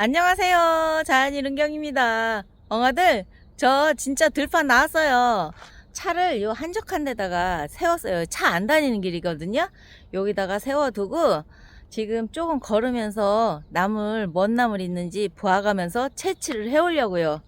안녕하세요. 자연이 은경입니다. 엉아들, 저 진짜 들판 나왔어요. 차를 요 한적한 데다가 세웠어요. 차 안 다니는 길이거든요. 여기다가 세워두고 지금 조금 걸으면서 나물, 뭔 나물 있는지 보아가면서 채취를 해오려고요.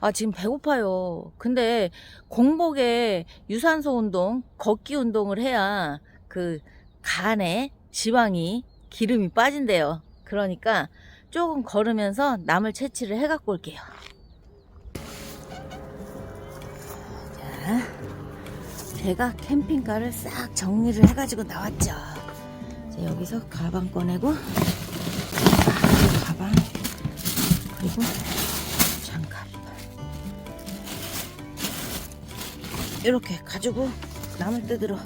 아, 지금 배고파요. 근데 공복에 유산소 운동, 걷기 운동을 해야 그 간에 지방이 기름이 빠진대요. 그러니까 조금 걸으면서 나물 채취를 해 갖고 올게요. 자, 제가 캠핑카를 싹 정리를 해가지고 나왔죠. 자, 여기서 가방 꺼내고, 가방, 그리고 장갑. 이렇게 가지고 나물 뜯으러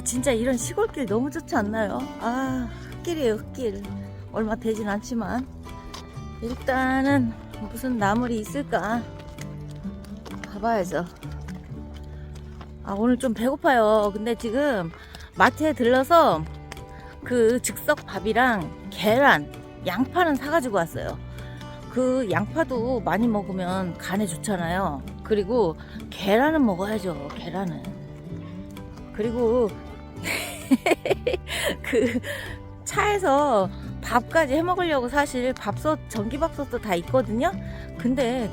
아 진짜 이런 시골길 너무 좋지 않나요? 아 흙길이에요 흙길. 얼마 되진 않지만. 일단은 무슨 나물이 있을까? 가봐야죠. 아 오늘 좀 배고파요. 근데 지금 마트에 들러서 그 즉석 밥이랑 계란 양파는 사가지고 왔어요. 그 양파도 많이 먹으면 간에 좋잖아요. 그리고 계란은 먹어야죠 계란은. 그리고 그 차에서 밥까지 해 먹으려고 사실 밥솥 전기밥솥도 다 있거든요. 근데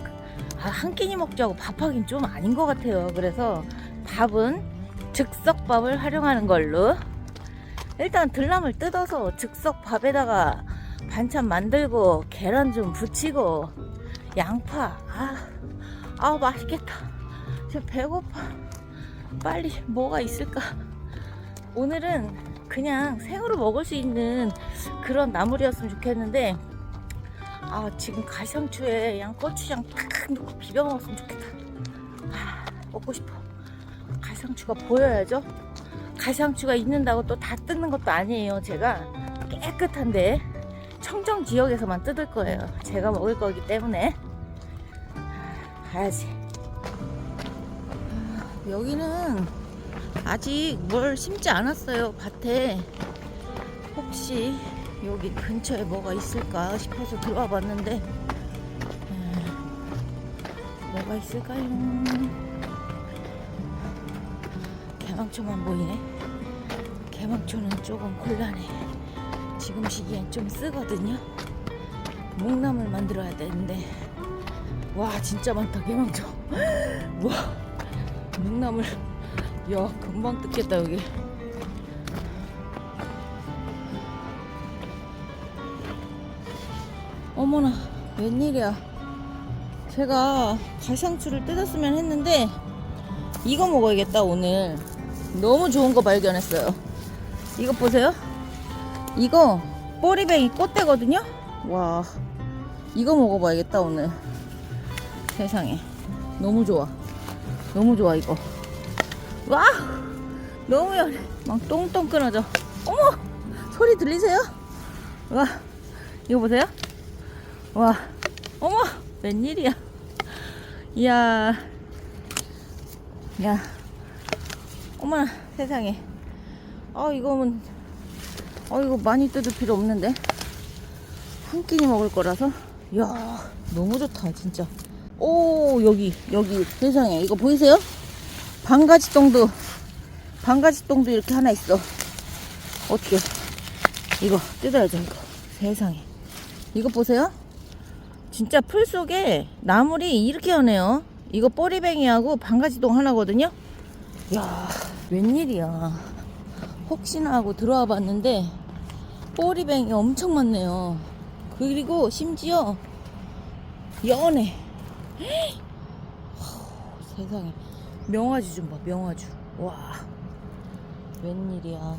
아, 한 끼니 먹자고 밥하긴 좀 아닌 것 같아요. 그래서 밥은 즉석밥을 활용하는 걸로 일단 들나물 뜯어서 즉석밥에다가 반찬 만들고 계란 좀 부치고 양파 아, 아 맛있겠다. 저 배고파. 빨리 뭐가 있을까? 오늘은 그냥 생으로 먹을 수 있는 그런 나물이었으면 좋겠는데 아 지금 가상추에 양 고추장 탁 넣고 비벼 먹었으면 좋겠다. 아, 먹고 싶어. 가상추가 보여야죠. 가상추가 있는다고 또 다 뜯는 것도 아니에요 제가. 깨끗한데 청정 지역에서만 뜯을 거예요. 제가 먹을 거기 때문에. 아, 가야지. 여기는 아직 뭘 심지 않았어요 밭에. 혹시 여기 근처에 뭐가 있을까 싶어서 들어와 봤는데 음, 뭐가 있을까요? 개망초만 보이네. 개망초는 조금 곤란해. 지금 시기엔 좀 쓰거든요. 묵나물 만들어야 되는데. 와 진짜 많다 개망초. 와 묵나물 야 금방 뜯겠다 여기. 어머나 웬일이야. 제가 가상추를 뜯었으면 했는데 이거 먹어야겠다 오늘. 너무 좋은 거 발견했어요. 이거 보세요. 이거 꼬리뱅이 꽃대거든요? 와 이거 먹어봐야겠다 오늘. 세상에. 너무 좋아. 너무 좋아 이거 와! 너무 연해. 막 똥똥 끊어져. 어머! 소리 들리세요? 와 이거 보세요. 와 어머! 웬일이야. 이야. 야. 어머나 세상에. 아 이거는 어 이거 많이 뜯을 필요 없는데. 한 끼니 먹을 거라서. 야 너무 좋다 진짜. 오 여기 여기. 세상에. 이거 보이세요? 반가지똥도 반가지똥도 이렇게 하나 있어. 어떻게 이거 뜯어야죠 이거. 세상에. 이거 보세요. 진짜 풀 속에 나물이 이렇게 하네요. 이거 꼬리뱅이하고 반가지똥 하나거든요. 야 웬일이야. 혹시나 하고 들어와 봤는데 꼬리뱅이 엄청 많네요. 그리고 심지어 연해. 세상에 명아주 좀 봐, 명아주. 와, 웬일이야.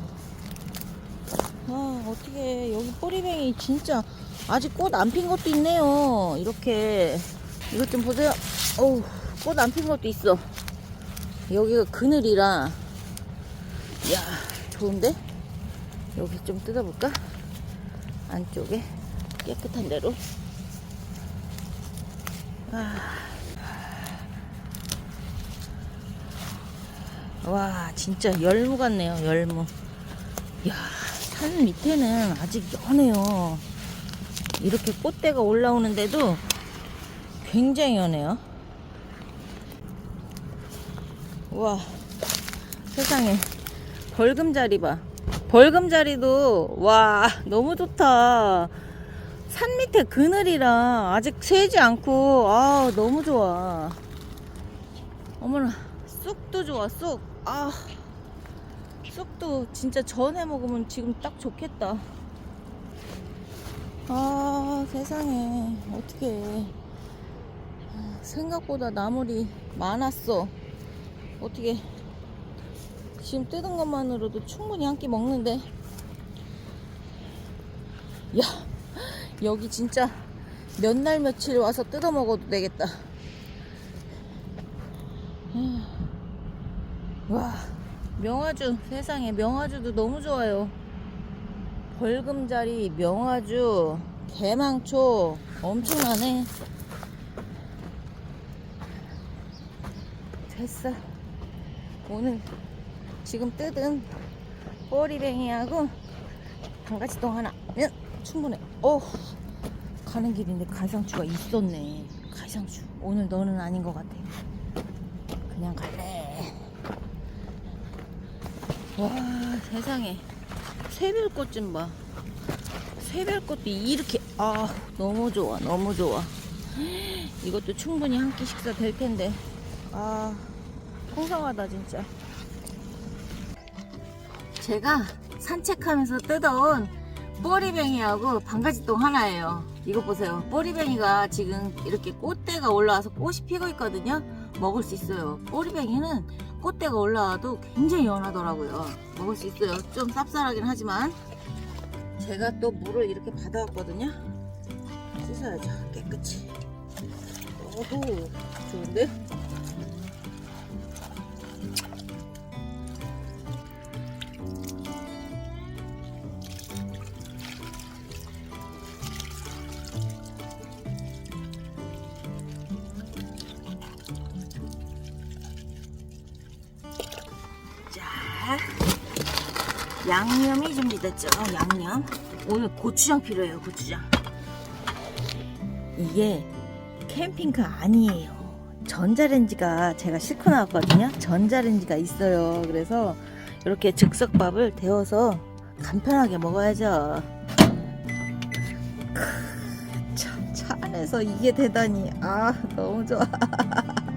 아, 어떻게 여기 꼬리뱅이 진짜 아직 꽃 안 핀 것도 있네요. 이렇게 이것 좀 보세요. 어우, 꽃 안 핀 것도 있어. 여기가 그늘이라, 야, 좋은데? 여기 좀 뜯어볼까? 안쪽에 깨끗한 대로. 아. 와 진짜 열무 같네요 열무. 이야 산 밑에는 아직 연해요. 이렇게 꽃대가 올라오는데도 굉장히 연해요. 와 세상에. 벌금자리 봐. 벌금자리도 와 너무 좋다. 산 밑에 그늘이라 아직 새지 않고 아 너무 좋아. 어머나 쑥도 좋아 쑥 아 쑥도 진짜 전해 먹으면 지금 딱 좋겠다. 아 세상에. 어떻게 생각보다 나물이 많았어. 어떻게 지금 뜯은 것만으로도 충분히 한 끼 먹는데. 야 여기 진짜 몇 날 며칠 와서 뜯어 먹어도 되겠다 와 명아주 세상에 명아주도 너무 좋아요. 벌금자리 명아주 개망초 엄청나네. 됐어. 오늘 지금 뜯은 꼬리뱅이하고 방가지똥 하나면 충분해. 어 가는 길인데 가상추가 있었네. 가상추. 오늘 너는 아닌 것 같아. 그냥 갈래 와 세상에. 새별꽃 좀 봐. 새별꽃도 이렇게 아 너무 좋아 너무 좋아. 이것도 충분히 한 끼 식사 될 텐데. 아 풍성하다 진짜. 제가 산책하면서 뜯어온 꼬리뱅이하고 방가지똥 하나예요. 이거 보세요. 꼬리뱅이가 지금 이렇게 꽃대가 올라와서 꽃이 피고 있거든요. 먹을 수 있어요. 꼬리뱅이는 꽃대가 올라와도 굉장히 연하더라고요. 먹을 수 있어요. 좀 쌉쌀하긴 하지만. 제가 또 물을 이렇게 받아왔거든요. 씻어야죠. 깨끗이. 오호 좋은데? 자, 양념이 준비됐죠? 양념. 오늘 고추장 필요해요, 고추장. 이게 캠핑카 아니에요. 전자레인지가 제가 싣고 나왔거든요. 전자레인지가 있어요. 그래서 이렇게 즉석밥을 데워서 간편하게 먹어야죠. 크, 참, 차 안에서 이게 되다니. 아, 너무 좋아.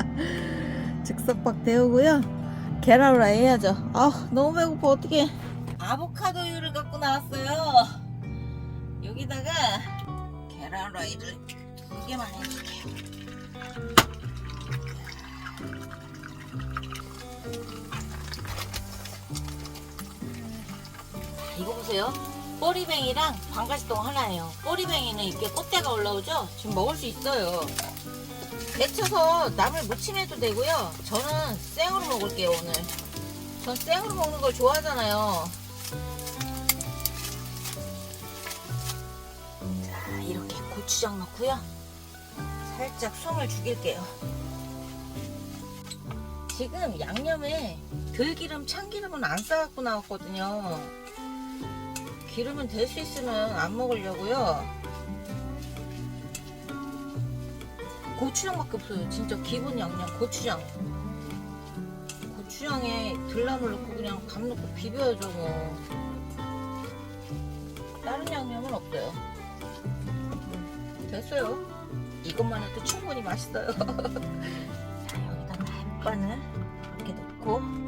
즉석밥 데우고요. 계란 후라이 해야죠. 아 너무 배고파 어떡해. 아보카도유를 갖고 나왔어요. 여기다가 계란 후라이를 두 개만 해줄게요. 이거 보세요. 꼬리뱅이랑 방가지똥 하나예요. 꼬리뱅이는 이렇게 꽃대가 올라오죠? 지금 먹을 수 있어요. 데쳐서 나물 무침해도 되고요. 저는 생으로 먹을게요 오늘. 전 생으로 먹는 걸 좋아하잖아요. 자 이렇게 고추장 넣고요. 살짝 숨을 죽일게요. 지금 양념에 들기름, 참기름은 안 싸갖고 나왔거든요. 기름은 될 수 있으면 안 먹으려고요. 고추장밖에 없어요. 진짜 기본 양념 고추장. 고추장에 들나물 넣고 그냥 밥 넣고 비벼야죠 뭐. 다른 양념은 없어요. 음, 됐어요. 이것만 해도 충분히 맛있어요. 자 여기다가 햇반을 이렇게 넣고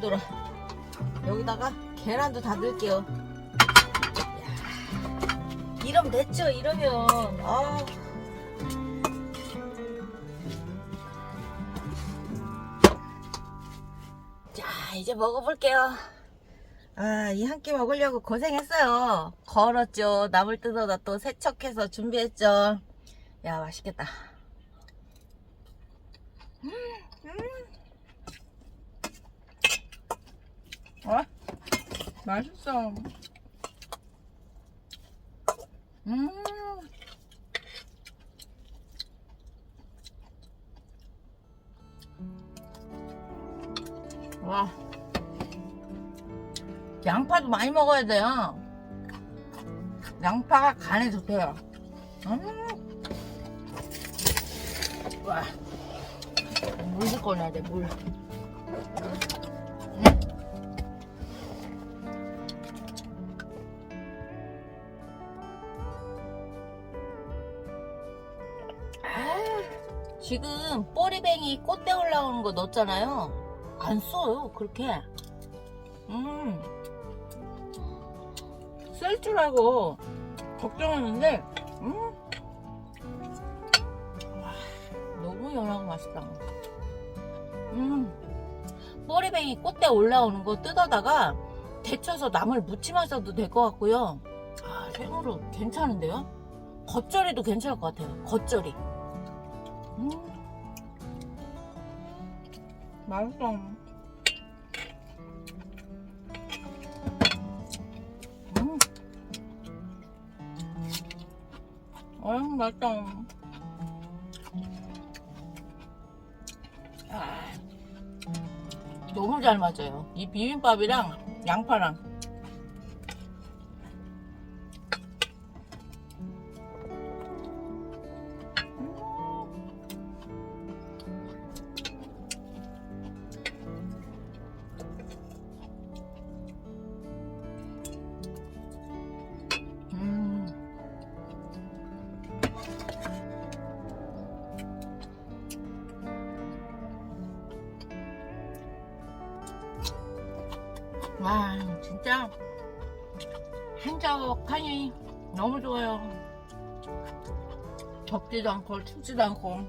돌아 여기다가 계란도 다 넣을게요. 야, 이러면 됐죠 이러면. 아. 자 이제 먹어볼게요. 아 이 한 끼 먹으려고 고생했어요. 걸었죠. 나물 뜯어다 또 세척해서 준비했죠. 야 맛있겠다 아, 맛있어. 음. 와. 양파도 많이 먹어야 돼요. 양파가 간에 좋대요. 음. 와. 물도 꺼내야 돼, 물. 지금 꼬리뱅이 꽃대 올라오는 거 넣었잖아요. 안 써요, 그렇게. 음. 쓸 줄 알고 걱정했는데, 음. 와, 너무 연하고 맛있다. 음. 꼬리뱅이 꽃대 올라오는 거 뜯어다가 데쳐서 나물 무침하셔도 될 것 같고요. 아, 생으로 괜찮은데요? 겉절이도 괜찮을 것 같아요. 겉절이. 음. 맛있어. 음. 어휴, 맛있다. 아, 너무 잘 맞아요. 이 비빔밥이랑 양파랑. 와, 진짜 한적하니 너무 좋아요. 덥지도 않고 춥지도 않고.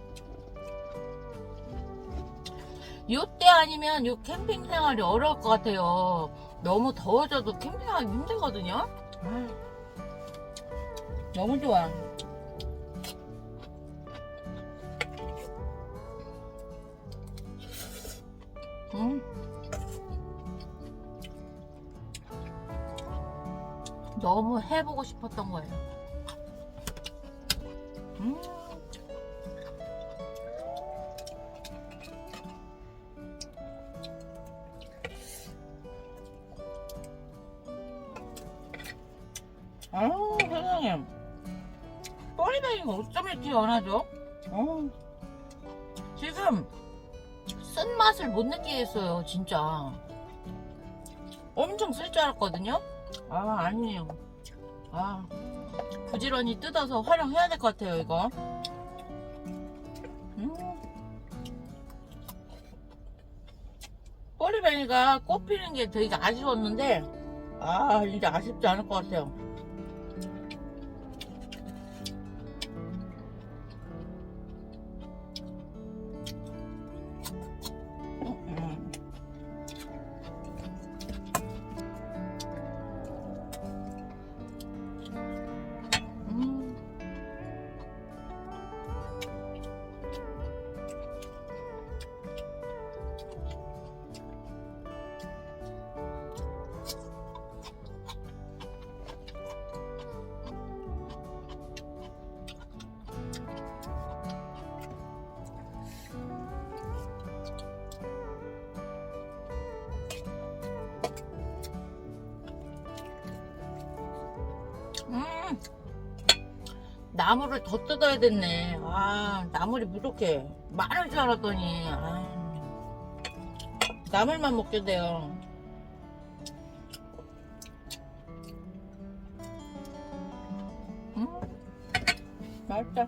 요때 아니면 요 캠핑 생활이 어려울 것 같아요. 너무 더워져도 캠핑하기 힘들거든요. 아, 너무 좋아. 음. 너무 해보고 싶었던 거예요. 음. 아우 세상에 꼬리뱅이가 어쩜 이렇게 연하죠? 어. 지금 쓴맛을 못 느끼겠어요 진짜 엄청 쓸 줄 알았거든요 아 아니에요. 아 부지런히 뜯어서 활용해야 될 것 같아요 이거. 음. 꼬리뱅이가 꽃 피는 게 되게 아쉬웠는데 아 이제 아쉽지 않을 것 같아요 음. 나무를 더 뜯어야 됐네. 아, 나물이 무렇게 많을 줄 알았더니, 아, 나물만 먹게 돼요. 음, 맛있다.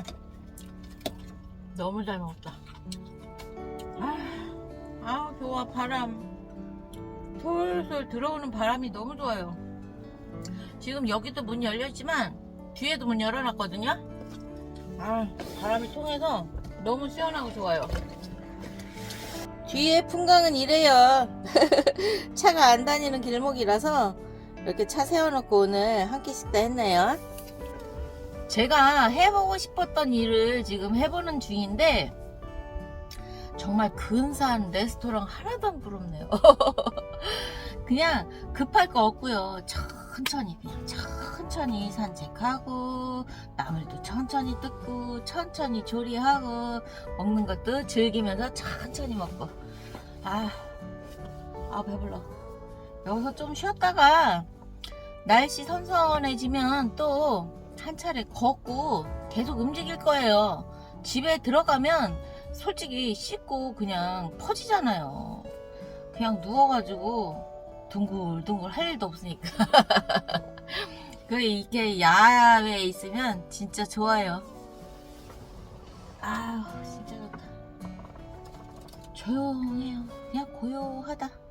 진짜 너무 잘 먹었다. 아, 아 좋아 바람. 솔솔 들어오는 바람이 너무 좋아요. 지금 여기도 문 열렸지만 뒤에도 문 열어놨거든요. 아 바람이 통해서 너무 시원하고 좋아요. 뒤에 풍광은 이래요. 차가 안 다니는 길목이라서 이렇게 차 세워놓고 오늘 한끼 식사 했네요. 제가 해보고 싶었던 일을 지금 해보는 중인데 정말 근사한 레스토랑 하나도 안 부럽네요. 그냥 급할 거 없고요. 천천히 그냥 천천히 산책하고 나물도 천천히 뜯고 천천히 조리하고 먹는 것도 즐기면서 천천히 먹고 아, 아 배불러 여기서 좀 쉬었다가 날씨 선선해지면 또 한 차례 걷고 계속 움직일 거예요. 집에 들어가면 솔직히 씻고 그냥 퍼지잖아요. 그냥 누워가지고 둥글둥글 할 일도 없으니까. 그 이게 야외에 있으면 진짜 좋아요. 아우 진짜 좋다. 조용해요. 그냥 고요하다